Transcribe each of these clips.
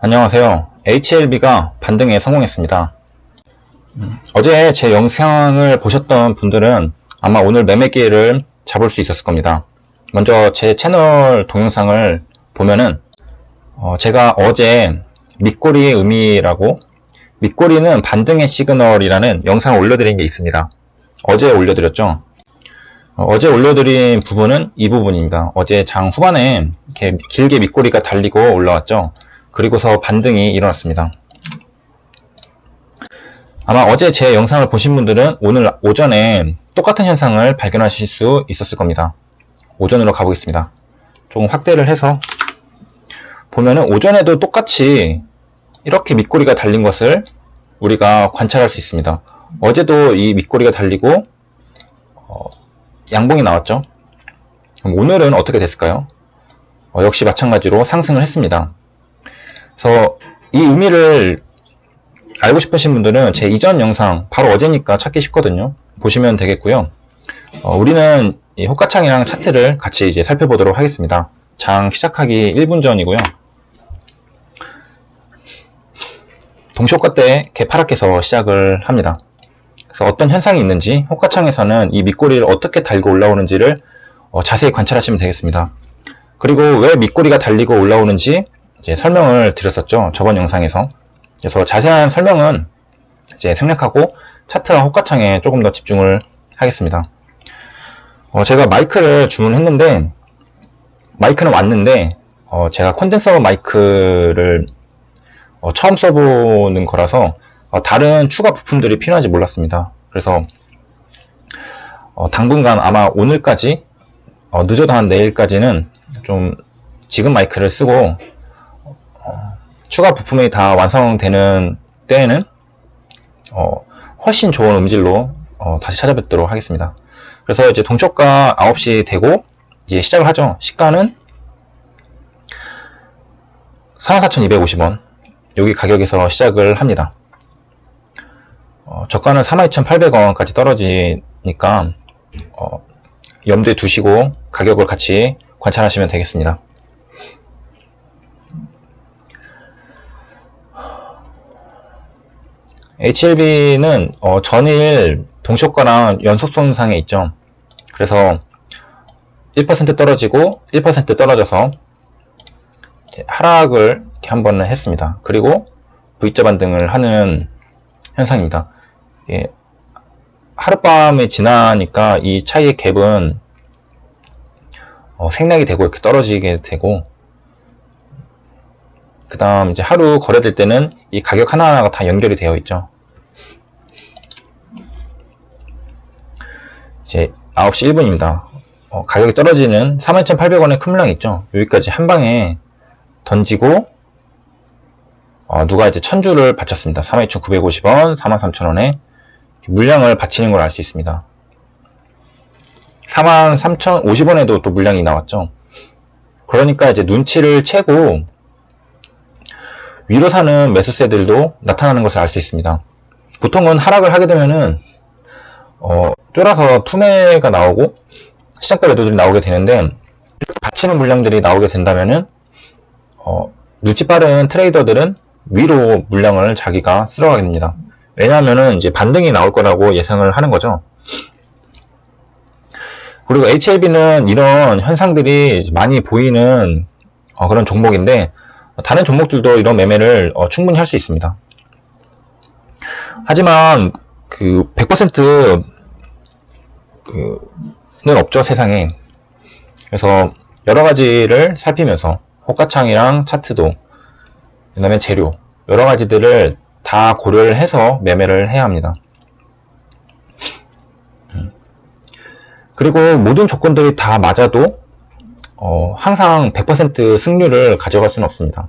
안녕하세요. HLB가 반등에 성공했습니다. 음, 어제 제 영상을 보셨던 분들은 아마 오늘 매매 기회를 잡을 수 있었을 겁니다. 먼저 제 채널 동영상을 보면은 어, 제가 어제 밑꼬리의 의미라고 밑꼬리는 반등의 시그널이라는 영상을 올려드린 게 있습니다. 어제 올려드렸죠. 어, 제 올려드린 부분은 이 부분입니다. 어제 장 후반에 이렇게 길게 밑꼬리가 달리고 올라왔죠. 그리고서 반등이 일어났습니다. 아마 어제 제 영상을 보신 분들은 오늘 오전에 똑같은 현상을 발견하실 수 있었을 겁니다. 오전으로 가보겠습니다. 조금 확대를 해서 보면은 오전에도 똑같이 이렇게 밑꼬리가 달린 것을 우리가 관찰할 수 있습니다. 어제도 이 밑꼬리가 달리고 어, 양봉이 나왔죠. 오늘은 어떻게 됐을까요? 어, 역시 마찬가지로 상승을 했습니다. 그래서 이 의미를 알고 싶으신 분들은 제 이전 영상 바로 어제니까 찾기 쉽거든요. 보시면 되겠고요. 어, 우리는 이 호가창이랑 차트를 같이 이제 살펴보도록 하겠습니다. 장 시작하기 1분 전이고요. 동시호가 때 개파랗게서 시작을 합니다. 그래서 어떤 현상이 있는지 호가창에서는 이 밑꼬리를 어떻게 달고 올라오는지를 어, 자세히 관찰하시면 되겠습니다. 그리고 왜 밑꼬리가 달리고 올라오는지 이제 설명을 드렸었죠. 저번 영상에서. 그래서 자세한 설명은 이제 생략하고 차트와 호가창에 조금 더 집중을 하겠습니다. 어, 제가 마이크를 주문했는데 마이크는 왔는데 어, 제가 콘덴서 마이크를 어, 처음 써보는 거라서 어, 다른 추가 부품들이 필요한지 몰랐습니다. 그래서 어, 당분간 아마 오늘까지 어, 늦어도 한 내일까지는 좀 지금 마이크를 쓰고 어, 추가 부품이 다 완성되는 때에는 어, 훨씬 좋은 음질로 어, 다시 찾아뵙도록 하겠습니다. 그래서 이제 동초가 9시 되고 이제 시작을 하죠. 시가는 44,250원 여기 가격에서 시작을 합니다. 어, 저가는 42,800원까지 떨어지니까 어, 염두에 두시고 가격을 같이 관찰하시면 되겠습니다. HLB는 어, 전일 동시효과랑 연속 손상에 있죠. 그래서 1% 떨어지고 1% 떨어져서 하락을 이렇게 한 번은 했습니다. 그리고 V자 반등을 하는 현상입니다. 하룻밤이 지나니까 이 차이의 갭은 어, 생략이 되고 이렇게 떨어지게 되고 그 다음 이제 하루 거래될 때는 이 가격 하나하나가 다 연결이 되어 있죠. 이제 9시 1분입니다. 어, 가격이 떨어지는 41,800원의 큰 물량이 있죠. 여기까지 한 방에 던지고 어, 누가 이제 천주를 바쳤습니다. 32,950원, 43,000원에 물량을 바치는 걸 알 수 있습니다. 43,050원에도 또 물량이 나왔죠. 그러니까 이제 눈치를 채고 위로 사는 매수세들도 나타나는 것을 알 수 있습니다. 보통은 하락을 하게 되면은 어, 쫄아서 투매가 나오고 시장가 매도들이 나오게 되는데 받치는 물량들이 나오게 된다면은 어, 눈치 빠른 트레이더들은 위로 물량을 자기가 쓸어가게 됩니다. 왜냐하면은 이제 반등이 나올 거라고 예상을 하는 거죠. 그리고 HLB는 이런 현상들이 많이 보이는 어, 그런 종목인데 다른 종목들도 이런 매매를 어, 충분히 할 수 있습니다. 하지만 그 100%는 그 없죠 세상에. 그래서 여러 가지를 살피면서 호가창이랑 차트도 그 다음에 재료 여러 가지들을 다 고려를 해서 매매를 해야 합니다. 음. 그리고 모든 조건들이 다 맞아도 어, 항상 100% 승률을 가져갈 수는 없습니다.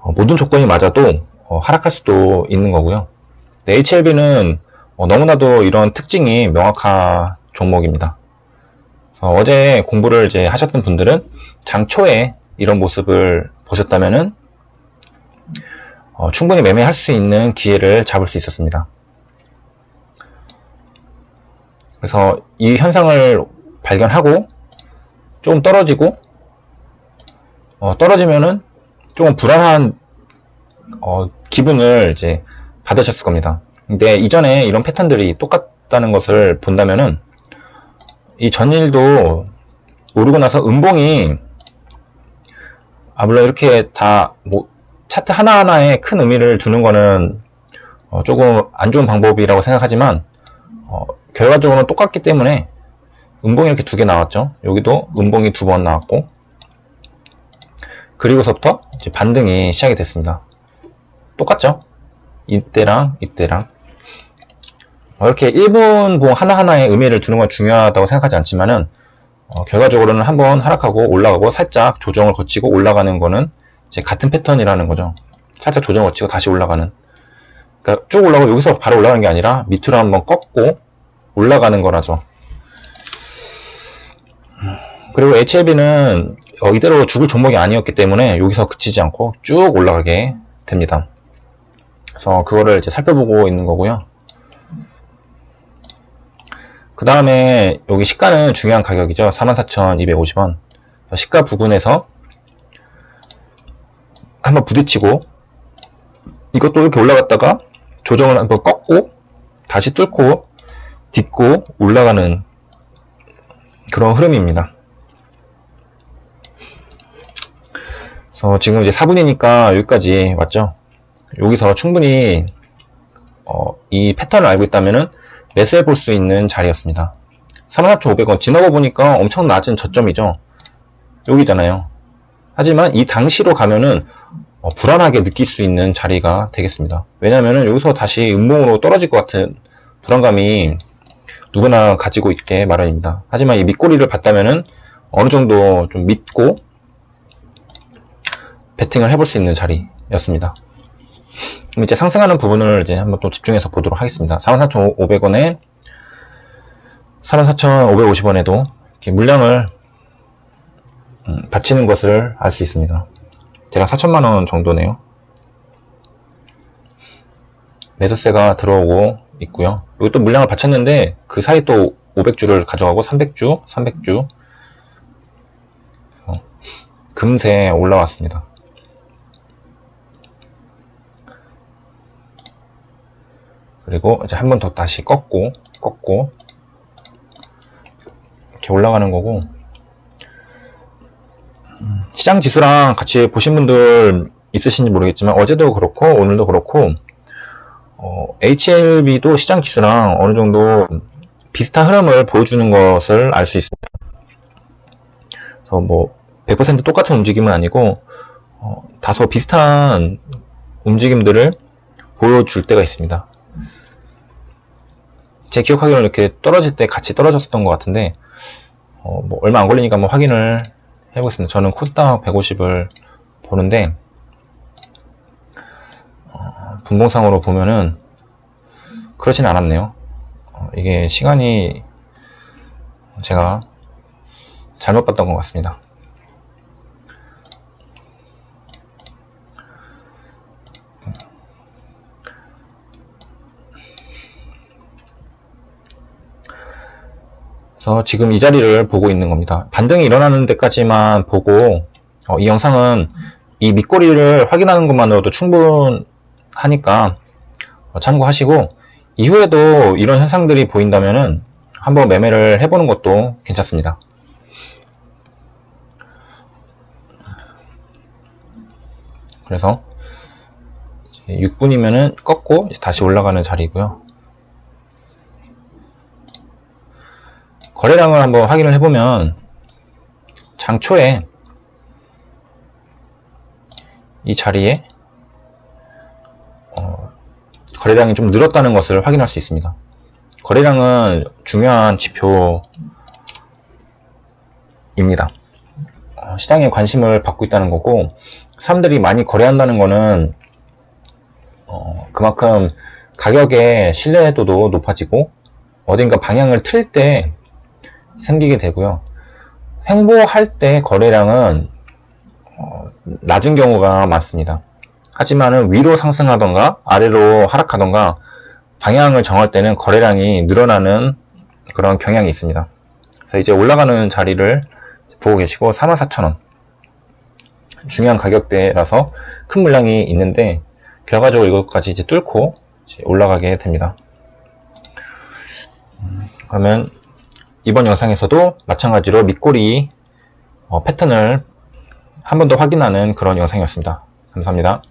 어, 모든 조건이 맞아도 어, 하락할 수도 있는 거고요. HLB는 어, 너무나도 이런 특징이 명확한 종목입니다. 어 제 공부를 이제 하셨던 분들은 장 초에 이런 모습을 보셨다면은 어, 충분히 매매할 수 있는 기회를 잡을 수 있었습니다. 그래서 이 현상을 발견하고 조금 떨어지고 어, 떨어지면은 조금 불안한 어, 기분을 이제 받으셨을 겁니다. 근데 이전에 이런 패턴들이 똑같다는 것을 본다면은 이 전일도 오르고 나서 음봉이 아 물론 이렇게 다 뭐 차트 하나하나에 큰 의미를 두는 거는 어, 조금 안 좋은 방법이라고 생각하지만 어, 결과적으로는 똑같기 때문에 음봉이 이렇게 두 개 나왔죠. 여기도 음봉이 두 번 나왔고 그리고서부터 이제 반등이 시작이 됐습니다. 똑같죠? 이때랑 이때랑 어, 이렇게 1분 봉 하나하나에 의미를 두는 건 중요하다고 생각하지 않지만은 어, 결과적으로는 한번 하락하고 올라가고 살짝 조정을 거치고 올라가는 거는 이제 같은 패턴이라는 거죠. 살짝 조정을 거치고 다시 올라가는. 그러니까 쭉 올라가고 여기서 바로 올라가는 게 아니라 밑으로 한번 꺾고 올라가는 거라죠. 그리고 HLB는 어, 이대로 죽을 종목이 아니었기 때문에 여기서 그치지 않고 쭉 올라가게 됩니다. 그래서 그거를 이제 살펴보고 있는 거고요. 그 다음에 여기 시가는 중요한 가격이죠. 44,250원. 시가 부근에서 한번 부딪히고 이것도 이렇게 올라갔다가 조정을 한번 꺾고 다시 뚫고 딛고 올라가는 그런 흐름입니다. 그래서 지금 이제 4분이니까 여기까지 왔죠. 여기서 충분히 어, 이 패턴을 알고 있다면은 매수해 볼 수 있는 자리였습니다. 34,500원 지나고 보니까 엄청 낮은 저점이죠. 여기잖아요. 하지만 이 당시로 가면은 어, 불안하게 느낄 수 있는 자리가 되겠습니다. 왜냐면은 여기서 다시 음봉으로 떨어질 것 같은 불안감이 누구나 가지고 있게 마련입니다. 하지만 이 밑꼬리를 봤다면은 어느 정도 좀 믿고 베팅을 해볼 수 있는 자리였습니다. 이제 상승하는 부분을 이제 한번 또 집중해서 보도록 하겠습니다. 44,500원에 44,550원에도 이렇게 물량을 음, 바치는 것을 알 수 있습니다. 대략 4천만 원 정도네요. 매수세가 들어오고 있고요. 여기 또 물량을 바쳤는데 그 사이 또 500주를 가져가고 300주, 300주 어, 금세 올라왔습니다. 그리고 이제 한 번 더 다시 꺾고 꺾고 이렇게 올라가는 거고 음, 시장 지수랑 같이 보신 분들 있으신지 모르겠지만 어제도 그렇고 오늘도 그렇고 어, HLB도 시장 지수랑 어느 정도 비슷한 흐름을 보여주는 것을 알 수 있습니다. 그래서 뭐 100% 똑같은 움직임은 아니고 어, 다소 비슷한 움직임들을 보여줄 때가 있습니다. 제 기억하기로는 이렇게 떨어질 때 같이 떨어졌었던 것 같은데 어, 뭐 얼마 안 걸리니까 한번 확인을 해보겠습니다. 저는 코스닥 150을 보는데 어, 분봉상으로 보면은 그렇진 않았네요. 어, 이게 시간이 제가 잘못 봤던 것 같습니다. 그래서 지금 이 자리를 보고 있는 겁니다. 반등이 일어나는 데까지만 보고 어, 이 영상은 이 밑꼬리를 확인하는 것만으로도 충분하니까 어, 참고하시고 이후에도 이런 현상들이 보인다면은 한번 매매를 해보는 것도 괜찮습니다. 그래서 6분이면은 꺾고 다시 올라가는 자리고요. 거래량을 한번 확인을 해보면 장 초에 이 자리에 어, 거래량이 좀 늘었다는 것을 확인할 수 있습니다. 거래량은 중요한 지표입니다. 어, 시장에 관심을 받고 있다는 거고 사람들이 많이 거래한다는 거는 어, 그만큼 가격의 신뢰도도 높아지고 어딘가 방향을 틀 때 생기게 되고요. 횡보할 때 거래량은 어, 낮은 경우가 많습니다. 하지만은 위로 상승하던가 아래로 하락하던가 방향을 정할 때는 거래량이 늘어나는 그런 경향이 있습니다. 그래서 이제 올라가는 자리를 보고 계시고 44,000원 중요한 가격대라서 큰 물량이 있는데 결과적으로 이것까지 이제 뚫고 이제 올라가게 됩니다. 음, 그러면 이번 영상에서도 마찬가지로 밑꼬리 어, 패턴을 한 번 더 확인하는 그런 영상이었습니다. 감사합니다.